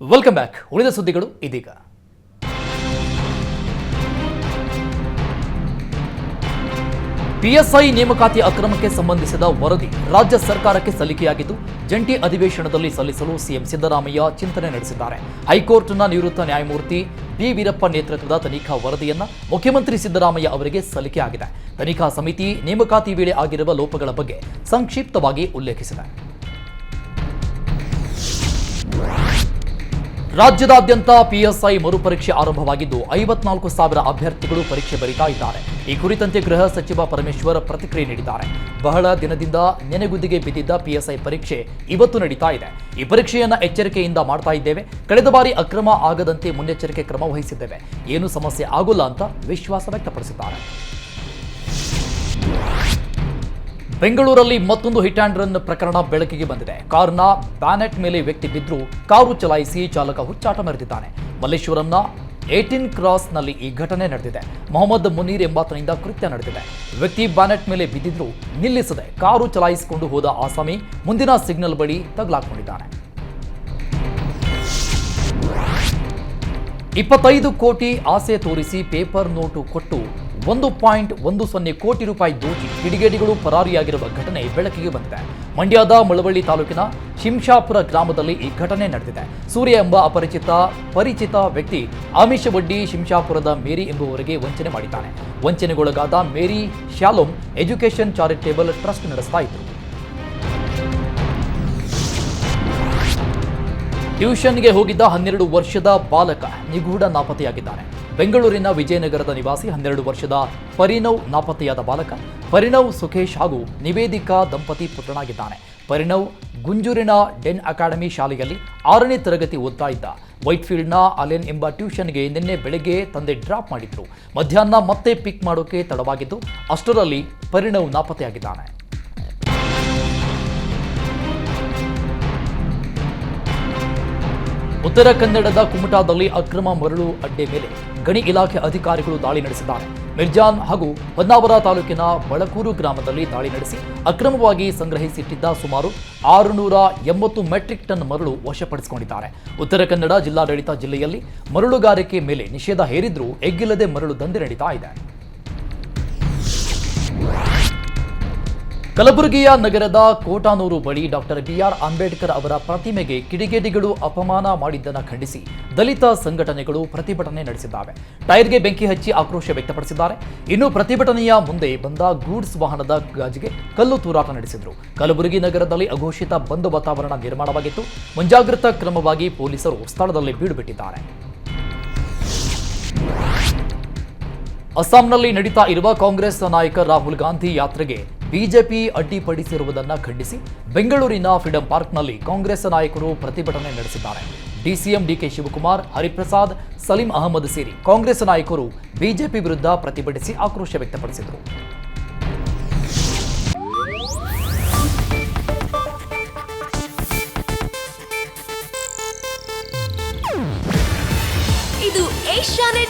Welcome back ಉಳಿದ ಸುದ್ದಿಗಳು ಇದೀಗ. ಪಿಎಸ್ಐ ನೇಮಕಾತಿ ಅಕ್ರಮಕ್ಕೆ ಸಂಬಂಧಿಸಿದ ವರದಿ ರಾಜ್ಯ ಸರ್ಕಾರಕ್ಕೆ ಸಲ್ಲಿಕೆಯಾಗಿದ್ದು, ಜಂಟಿ ಅಧಿವೇಶನದಲ್ಲಿ ಸಲ್ಲಿಸಲು ಸಿಎಂ ಸಿದ್ದರಾಮಯ್ಯ ಚಿಂತನೆ ನಡೆಸಿದ್ದಾರೆ. ಹೈಕೋರ್ಟ್ನ ನಿವೃತ್ತ ನ್ಯಾಯಮೂರ್ತಿ ಬಿ ವೀರಪ್ಪ ನೇತೃತ್ವದ ತನಿಖಾ ವರದಿಯನ್ನ ಮುಖ್ಯಮಂತ್ರಿ ಸಿದ್ದರಾಮಯ್ಯ ಅವರಿಗೆ ಸಲ್ಲಿಕೆಯಾಗಿದೆ. ತನಿಖಾ ಸಮಿತಿ ನೇಮಕಾತಿ ವೇಳೆ ಆಗಿರುವ ಲೋಪಗಳ ಬಗ್ಗೆ ಸಂಕ್ಷಿಪ್ತವಾಗಿ ಉಲ್ಲೇಖಿಸಿದೆ. ರಾಜ್ಯದಾದ್ಯಂತ ಪಿಎಸ್ಐ ಮರುಪರೀಕ್ಷೆ ಆರಂಭವಾಗಿದ್ದು ಐವತ್ನಾಲ್ಕು ಸಾವಿರ ಅಭ್ಯರ್ಥಿಗಳು ಪರೀಕ್ಷೆ ಬರೀತಾ ಇದ್ದಾರೆ ಈ ಕುರಿತಂತೆ ಗೃಹ ಸಚಿವ ಪರಮೇಶ್ವರ್ ಪ್ರತಿಕ್ರಿಯೆ ನೀಡಿದ್ದಾರೆ. ಬಹಳ ದಿನದಿಂದ ನೆನೆಗುದಿಗೆ ಬಿದ್ದಿದ್ದ ಪಿಎಸ್ಐ ಪರೀಕ್ಷೆ ಇವತ್ತು ನಡೀತಾ ಇದೆ. ಈ ಪರೀಕ್ಷೆಯನ್ನ ಎಚ್ಚರಿಕೆಯಿಂದ ಮಾಡ್ತಾ ಇದ್ದೇವೆ. ಕಳೆದ ಬಾರಿ ಅಕ್ರಮ ಆಗದಂತೆ ಮುನ್ನೆಚ್ಚರಿಕೆ ಕ್ರಮ ವಹಿಸಿದ್ದೇವೆ. ಏನು ಸಮಸ್ಯೆ ಆಗೋಲ್ಲ ಅಂತ ವಿಶ್ವಾಸ ವ್ಯಕ್ತಪಡಿಸಿದ್ದಾರೆ. ಬೆಂಗಳೂರಲ್ಲಿ ಮತ್ತೊಂದು ಹಿಟ್ ಆ್ಯಂಡ್ ರನ್ ಪ್ರಕರಣ ಬೆಳಕಿಗೆ ಬಂದಿದೆ. ಕಾರ್ನ ಬ್ಯಾನೆಟ್ ಮೇಲೆ ವ್ಯಕ್ತಿ ಬಿದ್ದರೂ ಕಾರು ಚಲಾಯಿಸಿ ಚಾಲಕ ಹುಚ್ಚಾಟ ಮೆರೆದಿದ್ದಾನೆ ಮಲ್ಲೇಶ್ವರಂನ ಏಟೀನ್ ಕ್ರಾಸ್ನಲ್ಲಿ ಈ ಘಟನೆ ನಡೆದಿದೆ. ಮೊಹಮ್ಮದ್ ಮುನೀರ್ ಎಂಬಾತನಿಂದ ಕೃತ್ಯ ನಡೆದಿದೆ. ವ್ಯಕ್ತಿ ಬ್ಯಾನೆಟ್ ಮೇಲೆ ಬಿದ್ದಿದ್ರು ನಿಲ್ಲಿಸದೆ ಕಾರು ಚಲಾಯಿಸಿಕೊಂಡು ಹೋದ ಆಸಾಮಿ ಮುಂದಿನ ಸಿಗ್ನಲ್ ಬಳಿ ತಗಲಾಕೊಂಡಿದ್ದಾನೆ. ಇಪ್ಪತ್ತೈದು ಕೋಟಿ ಆಸೆ ತೋರಿಸಿ ಪೇಪರ್ ನೋಟು ಕೊಟ್ಟು ಒಂದು ಪಾಯಿಂಟ್ ಒಂದು ಸೊನ್ನೆ ಕೋಟಿ ರೂಪಾಯಿ ದೋಚಿ ಕಿಡಿಗೇಡಿಗಳು ಪರಾರಿಯಾಗಿರುವ ಘಟನೆ ಬೆಳಕಿಗೆ ಬಂದಿದೆ. ಮಂಡ್ಯದ ಮಳವಳ್ಳಿ ತಾಲೂಕಿನ ಶಿಂಷಾಪುರ ಗ್ರಾಮದಲ್ಲಿ ಈ ಘಟನೆ ನಡೆದಿದೆ. ಸೂರ್ಯ ಎಂಬ ಅಪರಿಚಿತ ಪರಿಚಿತ ವ್ಯಕ್ತಿ ಆಮಿಷ ಬಡ್ಡಿ ಶಿಂಷಾಪುರದ ಮೇರಿ ಎಂಬುವವರಿಗೆ ವಂಚನೆ ಮಾಡಿದ್ದಾನೆ. ವಂಚನೆಗೊಳಗಾದ Mary Shalom education charitable trust ನಡೆಸ್ತಾ ಇದ್ರು. ಟ್ಯೂಷನ್ಗೆ ಹೋಗಿದ್ದ ಹನ್ನೆರಡು ವರ್ಷದ ಬಾಲಕ ನಿಗೂಢ ನಾಪತ್ತೆಯಾಗಿದ್ದಾನೆ. ಬೆಂಗಳೂರಿನ ವಿಜಯನಗರದ ನಿವಾಸಿ ಹನ್ನೆರಡು ವರ್ಷದ ಪರಿಣವ್ ನಾಪತ್ತೆಯಾದ ಬಾಲಕ. ಪರಿಣವ್ ಸುಖೇಶ್ ಹಾಗೂ ನಿವೇದಿಕಾ ದಂಪತಿ ಪುತ್ರನಾಗಿದ್ದಾನೆ. ಪರಿಣವ್ ಗುಂಜೂರಿನ ಡೆನ್ ಅಕಾಡೆಮಿ ಶಾಲೆಯಲ್ಲಿ ಆರನೇ ತರಗತಿ ಓದ್ತಾ ಇದ್ದ. ವೈಟ್ಫೀಲ್ಡ್ನ ಅಲೆನ್ ಎಂಬ ಟ್ಯೂಷನ್ಗೆ ನಿನ್ನೆ ಬೆಳಗ್ಗೆ ತಂದೆ ಡ್ರಾಪ್ ಮಾಡಿದ್ರು. ಮಧ್ಯಾಹ್ನ ಮತ್ತೆ ಪಿಕ್ ಮಾಡೋಕೆ ತಡವಾಗಿದ್ದು, ಅಷ್ಟರಲ್ಲಿ ಪರಿಣವ್ ನಾಪತ್ತೆಯಾಗಿದ್ದಾನೆ. ಉತ್ತರ ಕನ್ನಡದ ಕುಮಟಾದಲ್ಲಿ ಅಕ್ರಮ ಮರಳು ಅಡ್ಡೆ ಮೇಲೆ ಗಣಿ ಇಲಾಖೆ ಅಧಿಕಾರಿಗಳು ದಾಳಿ ನಡೆಸಿದ್ದಾರೆ. ಮಿರ್ಜಾನ್ ಹಾಗೂ ಹೊನ್ನಾವರ ತಾಲೂಕಿನ ಬಳಕೂರು ಗ್ರಾಮದಲ್ಲಿ ದಾಳಿ ನಡೆಸಿ ಅಕ್ರಮವಾಗಿ ಸಂಗ್ರಹಿಸಿಟ್ಟಿದ್ದ ಸುಮಾರು ಆರುನೂರ ಎಂಬತ್ತು ಮೆಟ್ರಿಕ್ ಟನ್ ಮರಳು ವಶಪಡಿಸಿಕೊಂಡಿದ್ದಾರೆ. ಉತ್ತರ ಕನ್ನಡ ಜಿಲ್ಲಾಡಳಿತ ಜಿಲ್ಲೆಯಲ್ಲಿ ಮರಳುಗಾರಿಕೆ ಮೇಲೆ ನಿಷೇಧ ಹೇರಿದ್ರೂ ಎಗ್ಗಿಲ್ಲದೆ ಮರಳು ದಂಧೆ ನಡೀತಾ ಇದೆ. ಕಲಬುರಗಿಯ ನಗರದ ಕೋಟಾನೂರು ಬಳಿ ಡಾಕ್ಟರ್ ಬಿಆರ್ ಅಂಬೇಡ್ಕರ್ ಅವರ ಪ್ರತಿಮೆಗೆ ಕಿಡಿಗೇಡಿಗಳು ಅಪಮಾನ ಮಾಡಿದ್ದನ್ನು ಖಂಡಿಸಿ ದಲಿತ ಸಂಘಟನೆಗಳು ಪ್ರತಿಭಟನೆ ನಡೆಸಿದ್ದಾವೆ. ಟೈರ್ಗೆ ಬೆಂಕಿ ಹಚ್ಚಿ ಆಕ್ರೋಶ ವ್ಯಕ್ತಪಡಿಸಿದ್ದಾರೆ. ಇನ್ನು ಪ್ರತಿಭಟನೆಯ ಮುಂದೆ ಬಂದ ಗೂಡ್ಸ್ ವಾಹನದ ಗಾಜಿಗೆ ಕಲ್ಲು ತೂರಾಟ ನಡೆಸಿದರು. ಕಲಬುರಗಿ ನಗರದಲ್ಲಿ ಅಘೋಷಿತ ಬಂದ್ ವಾತಾವರಣ ನಿರ್ಮಾಣವಾಗಿತ್ತು. ಮುಂಜಾಗ್ರತಾ ಕ್ರಮವಾಗಿ ಪೊಲೀಸರು ಸ್ಥಳದಲ್ಲಿ ಬೀಡು ಬಿಟ್ಟಿದ್ದಾರೆ ಅಸ್ಸಾಂನಲ್ಲಿ ನಡೀತಾ ಇರುವ ಕಾಂಗ್ರೆಸ್ ನಾಯಕ ರಾಹುಲ್ ಗಾಂಧಿ ಯಾತ್ರೆಗೆ ಬಿಜೆಪಿ ಅಡ್ಡಿಪಡಿಸಿರುವುದನ್ನು ಖಂಡಿಸಿ ಬೆಂಗಳೂರಿನ ಫ್ರೀಡಂ ಪಾರ್ಕ್ನಲ್ಲಿ ಕಾಂಗ್ರೆಸ್ ನಾಯಕರು ಪ್ರತಿಭಟನೆ ನಡೆಸಿದ್ದಾರೆ. DCM D K Shivakumar, Hariprasad, Saleem Ahmed ಸೇರಿ ಕಾಂಗ್ರೆಸ್ ನಾಯಕರು ಬಿಜೆಪಿ ವಿರುದ್ಧ ಪ್ರತಿಭಟಿಸಿ ಆಕ್ರೋಶ ವ್ಯಕ್ತಪಡಿಸಿದರು. ಇದು ಏಷ್ಯಾನೆಟ್